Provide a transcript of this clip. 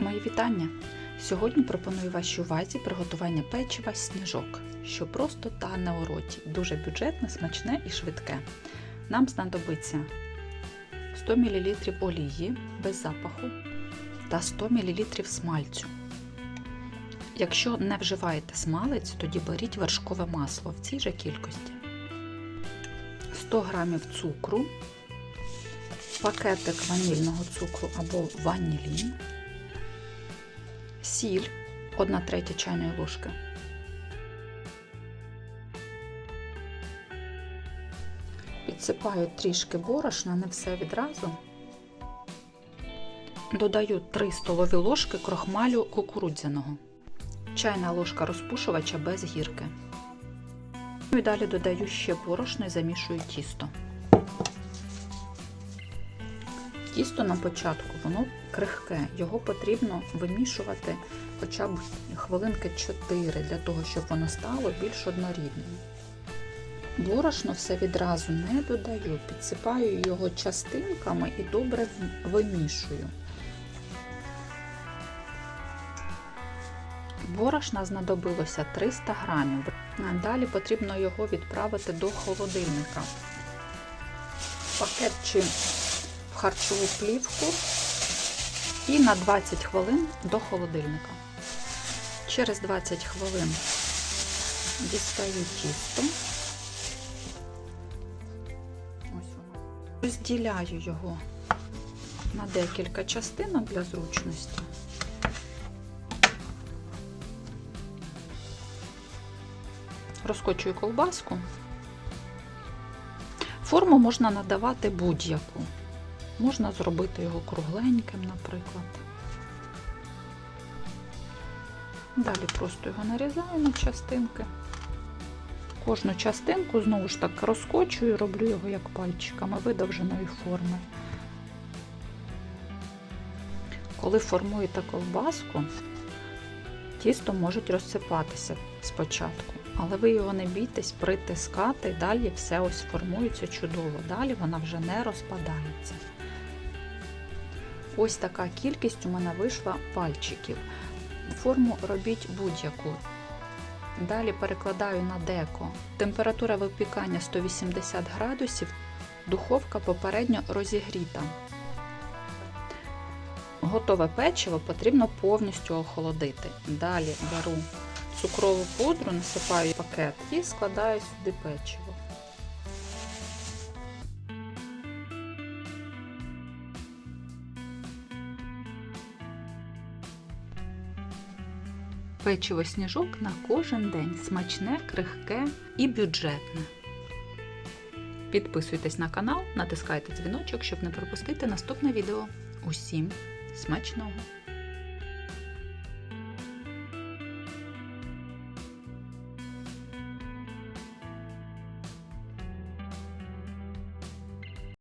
Мої вітання! Сьогодні пропоную вашій увазі приготування печива сніжок, що просто тане у роті, дуже бюджетне, смачне і швидке. Нам знадобиться 100 мл олії без запаху та 100 мл смальцю. Якщо не вживаєте смалець, тоді беріть вершкове масло в цій же кількості. 100 г цукру, пакетик ванільного цукру або ванілін, сіль 1 третя чайної ложки, підсипаю трішки борошна, не все відразу. Додаю 3 столові ложки крохмалю кукурудзяного, чайна ложка розпушувача без гірки. Ну І далі додаю ще борошно і замішую тісто. Тісто на початку, воно крихке, його потрібно вимішувати хоча б хвилинки 4 для того, щоб воно стало більш однорідним. Борошно все відразу не додаю, підсипаю його частинками і добре вимішую. Борошна знадобилося 300 грамів. Далі потрібно його відправити до холодильника. Пакет чи харчову плівку і на 20 хвилин до холодильника. Через 20 хвилин дістаю тісто. Розділяю його на декілька частинок для зручності. Розкочую ковбаску. Форму можна надавати будь-яку. Можна зробити його кругленьким, наприклад. Далі просто його нарізаю на частинки. Кожну частинку знову ж так розкочую, роблю його як пальчиками видовженої форми. Коли формуєте ковбаску, тісто можуть розсипатися спочатку, але ви його не бійтесь притискати, далі все ось формується чудово, далі вона вже не розпадається. Ось така кількість у мене вийшла пальчиків. Форму робіть будь-яку. Далі перекладаю на деко. Температура випікання 180 градусів, духовка попередньо розігріта. Готове печиво потрібно повністю охолодити. Далі беру цукрову пудру, насипаю пакет і складаю сюди печиво. Печиво сніжок на кожен день смачне, крихке і бюджетне. Підписуйтесь на канал, натискайте дзвіночок, щоб не пропустити наступне відео. Усім смачного!